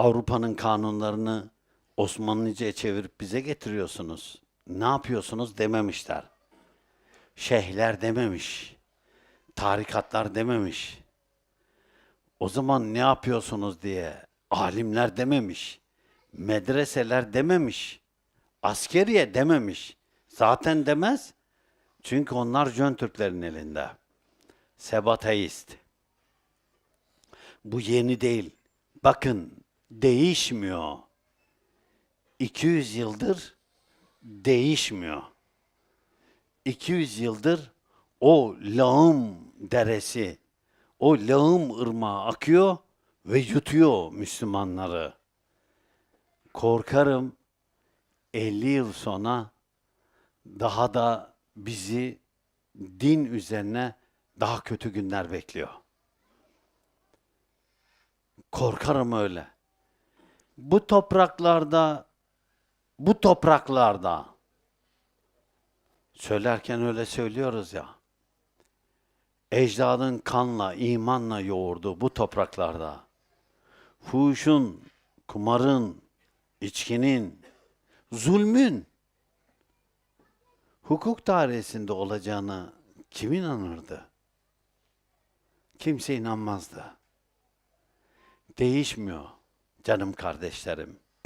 Avrupa'nın kanunlarını Osmanlıca'ya çevirip bize getiriyorsunuz. Ne yapıyorsunuz dememişler. Şeyhler dememiş. Tarikatlar dememiş. O zaman ne yapıyorsunuz diye alimler dememiş. Medreseler dememiş. Askeriye dememiş. Zaten demez. Çünkü onlar Jön Türklerin elinde. Sebateist. Bu yeni değil. Bakın değişmiyor. 200 yıldır değişmiyor. 200 yıldır o lağım deresi, o lağım ırmağı akıyor ve yutuyor Müslümanları. Korkarım 50 yıl sonra daha da bizi din üzerine daha kötü günler bekliyor. Korkarım öyle. Bu topraklarda bu topraklarda söylerken öyle söylüyoruz ya. Ecdadın kanla, imanla yoğurdu bu topraklarda. Fuhuşun, kumarın, içkinin, zulmün hukuk dairesinde olacağını kim inanırdı? Kimse inanmazdı. Değişmiyor canım kardeşlerim.